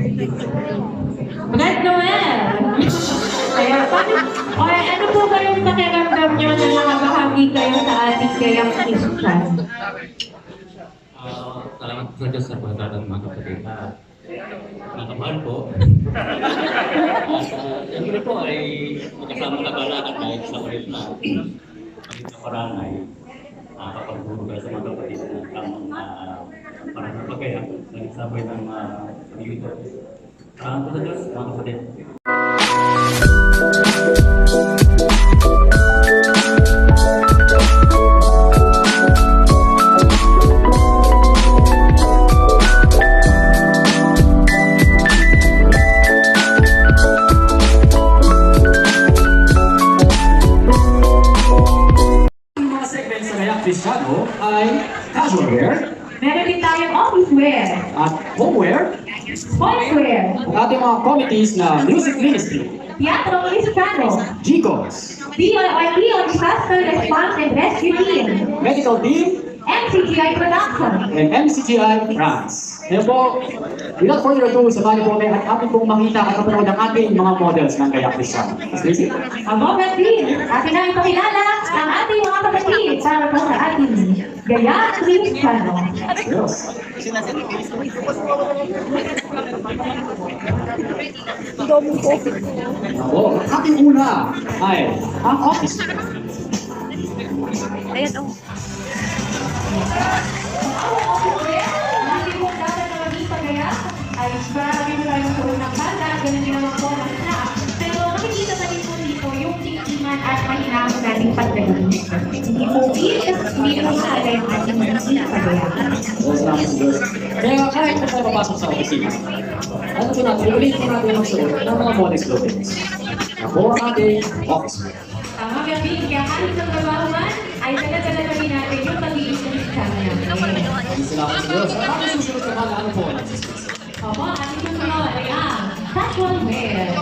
Kahit Noel. Kaya, paano, o, ano po ba yung pakiramdam nyo na nakabahagi kayo sa ating kayang Christian? Ah, salamat sa Diyos sa pagkakaroon mga kapatid na nakamahal po. At uh, po ay magkasama kagalakad dahil sa ulit na ulit na paraan ay nakakapagbubuga sa mga kapatid na uh, parang napagaya ng sabay ng mga pag-ibig. Salamat po sa Diyos mga kapatid. Sa Kristiyano ay casual wear Meron din tayong office wear, at homeware sportswear, ang ating mga committees na Music Ministry, Teatro Cristiano, GCOS, DIY Leon Disaster Response and Rescue Team, Medical Team, MCGI Production, and MCGI France. Ngayon po, without further ado, niyo po kami at ating pong makita at kapanood ang ating mga models ng Gayak Kristiyano. Miss moment din, atin na ipakilala ang ating mga kapatid para po sa ating Gaya Cristiano. Yes. Ako, ang ating una ay ang office. Ayan, oh. Hindi po weak, hindi po maaga yung ating Diyos. Kaya kahit na tayo papasok sa opisina, ano po natin, ulit po natin magsuot ng mga modest clothing. Ako ang ating office. Tama din? Kaya kahit sa trabahuan, ay dala-dala kami Salamat sa Diyos. At ating susunod naman na ano po, Opo, ating susunod ay ang casual wear.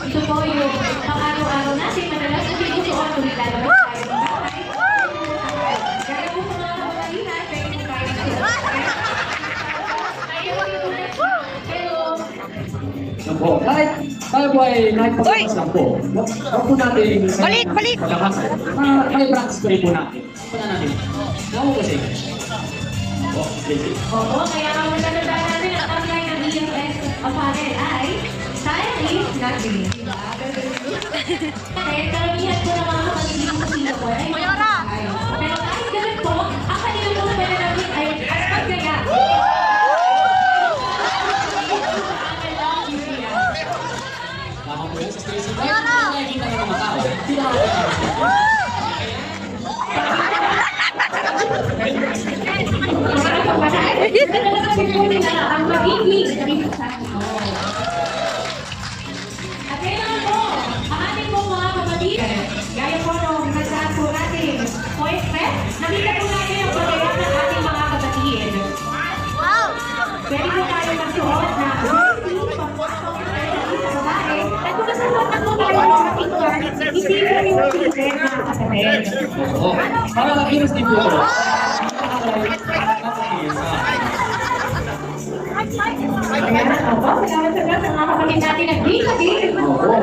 Ito po yung pang-araw-araw natin madalas na sinusuot kung lalabas tayo ng bahay. Kaya po sa mga kabalihan, pwede po tayo magsuot. Ayaw ko yung Pero, Yan po. Kahit tayo po ay pagkakas lang po, wag wag po natin sa Balik, balik! pagkakas. Ah, May practice ko rin po natin. Pala natin. Naku kasi. Oh, Tracy. oo, kaya ang maganda natin ang tagline ng EFS apparel ay Style is nothing. Diba? Kaya karamihan po ng mga kapatid dito sila po ay Mayora! Isipin yung children mga kapatid. Oh, para makinis din po ito. Ayan, opo, salamat sa Diyos, ang mga kapatid natin nag-big-big. Oo.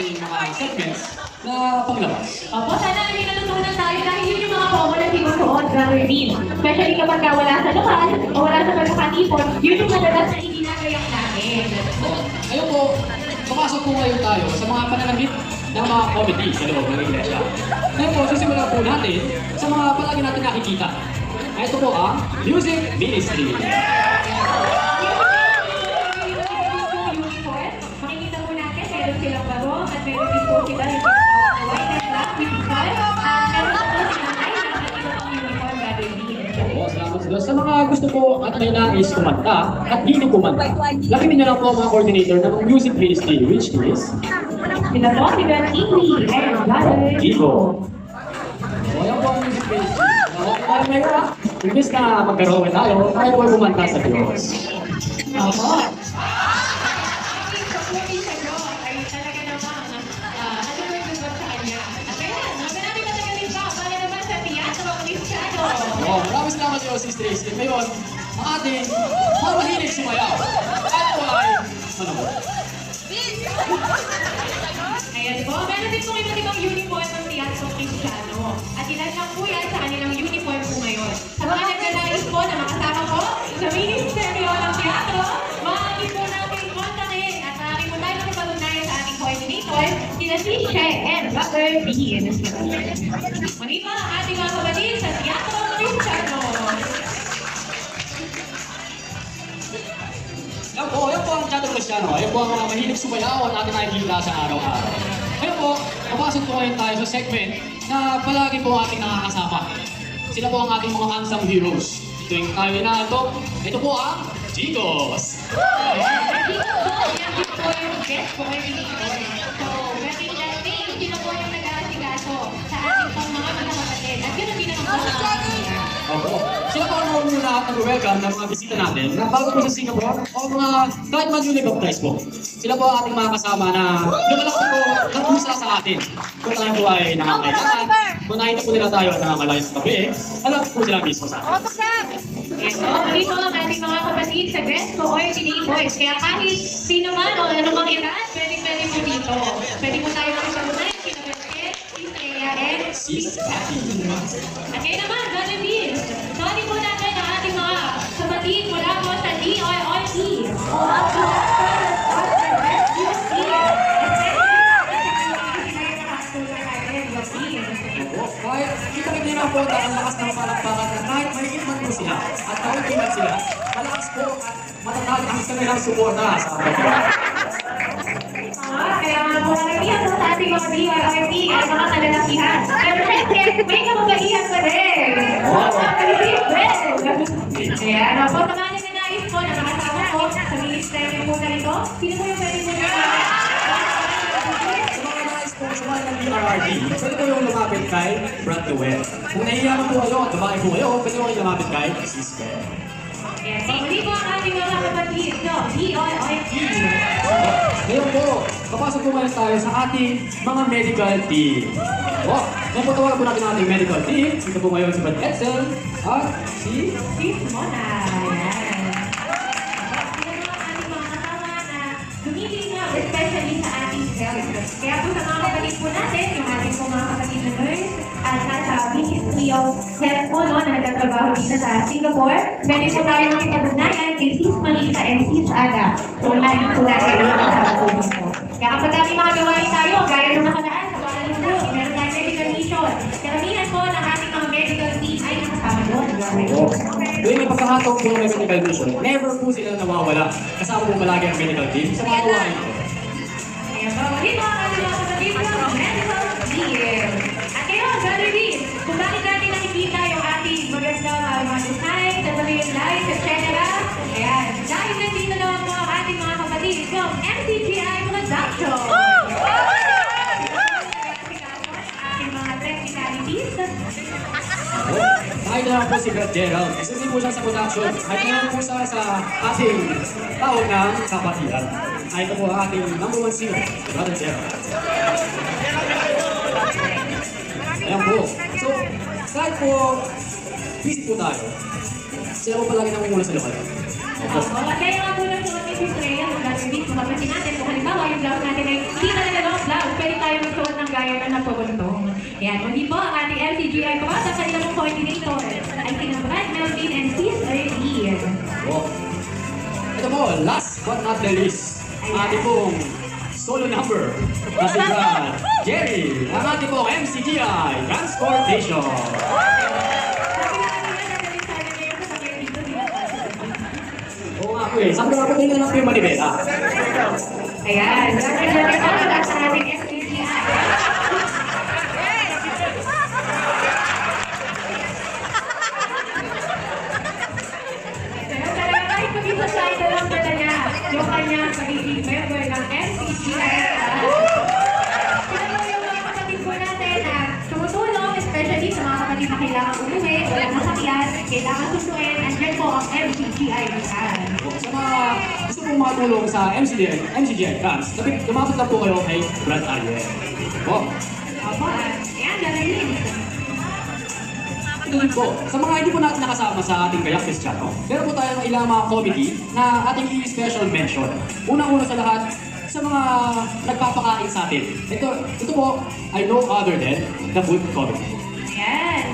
mga segments na paglabas. Opo, sana may natutunan tayo dahil yun yung mga common na sinusuot sa routine. Especially kapag ka wala sa lokal o wala sa pagkakatipon, yun yung madalas na iginagayak natin. Ngayon po, papasok po ngayon tayo sa mga pananamit ng mga committee sa loob ng iglesia. Ngayon po, sisimulan po natin sa mga palagi natin nakikita. Ito po ang Music Ministry. Makikita po natin, meron silang barong at meron po sila sa mga gusto po at may nais kumanta at hindi kumanta, lakitin niyo lang po mga coordinator ng Music Ministry, which is Sila po, si Ben Ingrid and Brother Ivo. So, yan po ang Music Ministry. Imbis na magkaroon tayo, tayo po kumanta sa Diyos. Opo. Iyo, Sis Tracy. Ngayon, ang ating mga mahilig sumayaw. At po ay, ano po? Ayan po, meron din po iba't ibang uniform ng Teatro Cristiano. At ilan lang po yan sa kanilang uniform po ngayon. Sa mga nagnanais po na makasama po sa Ministeryo ng Teatro, maaari po natin kontakin at maaari po tayo makipag-ugnayan sa ating coordinator, sina si She and Dr. Dean. Muli po ang ating mga kapatid sa Teatro Cristiano. Yan po ang mga mahilig sumayaw at ating nakikita sa araw-araw. Ngayon po, papasok po ngayon tayo sa segment na palagi po ating nakakasama. Sila po ang ating mga unsung heroes. Tuwing tayo inaantok, ito po ang Chicos! Dito po, yan din po yung guest coordinator. So, very interesting, sino po yung nag-aasikaso sa ating pang mga magkakapatid. At yun ang din ang mga kapatid. Opo. Po lahat nag-welcome ng mga bisita natin na bago po sa Singapore o mga kahit man newly baptized po. Sila po ang ating mga kasama na lumalak po nagpusa sa atin. Kung tayo po ay nakakailangan, kung nakita po nila tayo na malayo sa tabi, alam po sila mismo sa atin. Yes, so, muli po ang ating mga kapatid sa guest coordinators. Kaya kahit sino man o ano mang edad, pwede pwede po dito. Pwede po tayo makipag-unayan, sino Besket, si Freya, and si Cathy. At ngayon naman, Bill, sorry po natin ang ating mga kapatid mula po sa Opo. Kahit kita rin nila po na ang lakas ng palakpakan na kahit maliit man po sila at kaunti man sila, malakas po at matatag ang kanilang suporta sa atin. Ah, kaya mga sa ating mga DRRT ay mga kalalakihan. Pero syempre, may kababaihan pa rin. Ano po, sa mga nagnanais po na nakasama po sa ministeryo po na ito, sino po yung pwede po na mga ng DRRD, pwede po yung lumapit kay Brad Noel. Kung nahihiya man po kayo at babae po kayo, pwede po kayo lumapit kay Cisco. Yes, so muli po ang ating mga kapatid, no, DRRT. Ngayon po, papasok po ngayon tayo sa ating mga medical team. O, ngayon po tawagan po natin ang ating medical team. Ito po ngayon si Brad Edsel at si Sis Mona. Yan. Sila po ang ating mga kasama na dumidinig especially sa ating health. Kaya po sa mga kapatid po natin, yung ating po mga kapatid na nurse, at nasa Ministry of Health na nagtatrabaho dito sa Singapore, pwede po tayo makipag-ugnayan kay Sis Marisa and Sis Aga. So, lagi po natin yung kasama po dito. Kaya kapag kami mga gawain tayo, gaya nung nakaraan, sa mga linggo, meron tayong medical mission. Karamihan po ng ating mga medical team ay nakasama doon. Tuwing may pagkakataon po may medical mission, never po sila nawawala. Kasama po palagi ang medical team sa mga gawain. Kaya po, po ang ating mga kahit na po si Brad Gerald, isa din po siya sa production. Kahit na po siya sa ating tawag ng kapatiran. Ay ito po ang ating number one singer, si Brother Gerald. Ayan po. So, kahit po busy po tayo, sila po palagi namumula sa lokal. Opo. Kaya nga po lang suot ni Sis Rhea, kung mapasin natin, kung halimbawa yung blouse natin ay hindi talaga long blouse, pwede tayo magsuot ng gaya na napuguntong. Ayan, kundi Ito last but not the least, ating pong solo number na si Brad Jerry, ang ating pong MCGI Transportation. Oo nga po eh, sabi ko nga po tingnan lang po yung manibela. Ayan, representative po mula sa ating walang nasakyan, kailangan susuin, andyan po ang MCGI Rizal. Sa mga gusto pong makatulong sa MCGI, MCGI lapit, lumapit lang po kayo kay Brad Ariel. Po. Opo, ayan, gagawin. Sunod po, sa mga hindi po natin nakasama sa ating Gayak Cristiano, meron po tayong ilang mga committee na ating i-special mention. Unang-una sa lahat, sa mga nagpapakain sa atin. Ito, ito po ay no other than the food committee.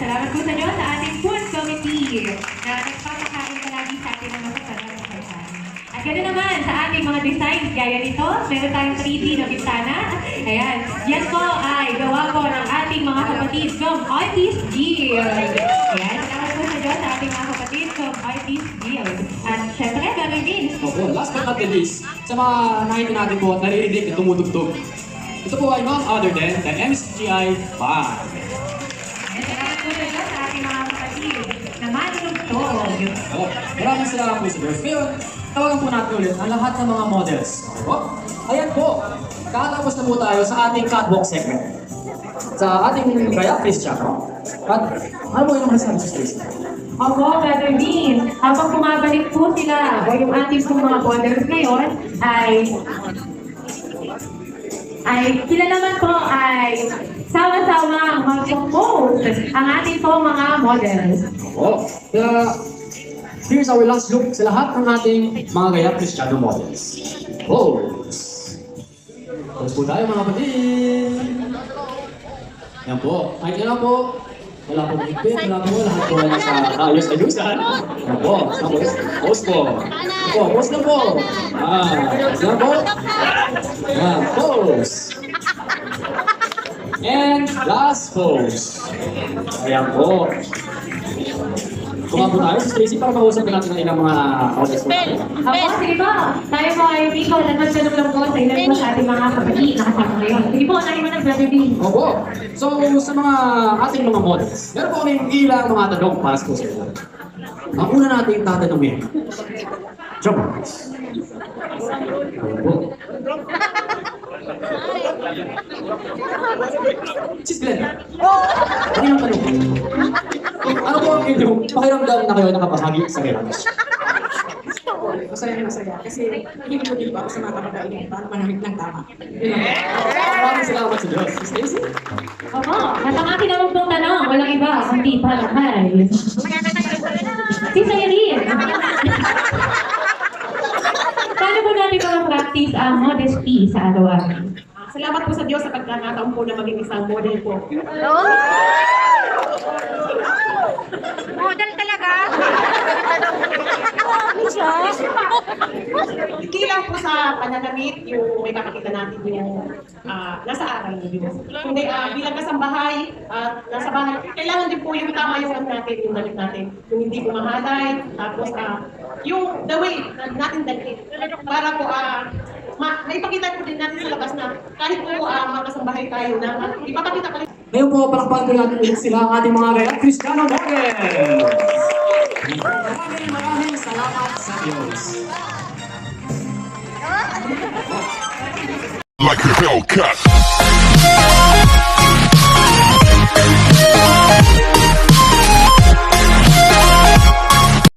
Salamat po sa inyo sa ating food committee na nagpapakain palagi sa atin ng masasarap na kailangan. At ganoon naman sa ating mga designs gaya nito, meron tayong 3D na bintana. Ayan, yan po ay gawa po ng ating mga kapatid from Artist Gear. Ayan, salamat po sa inyo sa ating mga kapatid from Artist Gear. At syempre, meron din. Opo, last but not the least, sa mga nakita natin po, naririnig na tumutugtog. Ito po ay none other than the MSGI 5. Manunugtog. Oh, maraming salamat po sa Diyos. Ngayon, tawagan po natin ulit ang lahat ng mga models. Okay po? Ayan po, kakatapos na po tayo sa ating catwalk segment. Sa ating Gaya Cristiano. At ano po yung masasabi sa Stacy? Ako, Brother Dean, habang bumabalik po sila o yung ating pong mga borders ngayon ay ay sila naman po ay sama-sama mag-compose ang ating po mga models. Oo. Kaya, here's our last look sa lahat ng ating mga Gaya Cristiano models. Pose! Pose po tayo mga kapatid! Yan po. Ay, yan po. Wala po higpit, wala po. Lahat po ay sa ayos-ayusan. Yan po. Tapos, pose po. Yan po, pose na po. Ah, yan po. Yan, pose. And last pose. Ayan po. Kumain po tayo sa Stacy para makausap natin ang ilang mga audience po natin. Ako, sige po. Tayo po ay Rico, nagtanong lang po sa ilan po sa ating mga kapatid na kasama ngayon. Sige po, tayo mo ng Brother Dean. Opo. So, sa mga ating mga models, meron po kaming ilang mga tanong para sa inyo. Ang una natin tatanungin. Drum rolls. Sis Glenn. Ano yung tanong? Ano po ang inyong pakiramdam na kayo nakabahagi sa Relax? Masaya na masaya. Kasi hindi ko din pa ako sa mga kapatid para manamit ng tama. Maraming salamat sa Diyos. Stacy? Opo, at ang aking naman pong tanong, walang iba, kundi palakay. Si Sayarin. Paano po natin mga practice ang modesty sa araw-araw? Salamat po sa Diyos sa pagkakataon po na maging isang model po. Model talaga? Hindi lang po sa pananamit yung may makakita natin yung ah, nasa aral ng Diyos. Kundi ah, bilang kasambahay at nasa bahay, kailangan din po yung tama yung ano natin, yung dalit natin. Yung hindi pumahalay, tapos ah, yung the way na natin dalit. Para po ah, ma maipakita po din natin sa labas na kahit po ah, makasambahay tayo na ah, ipapakita ko rin Ngayon po, palakpakan po natin ulit sila ang ating mga Real Cristiano Models! Maraming maraming salamat sa Diyos. like a Hellcat.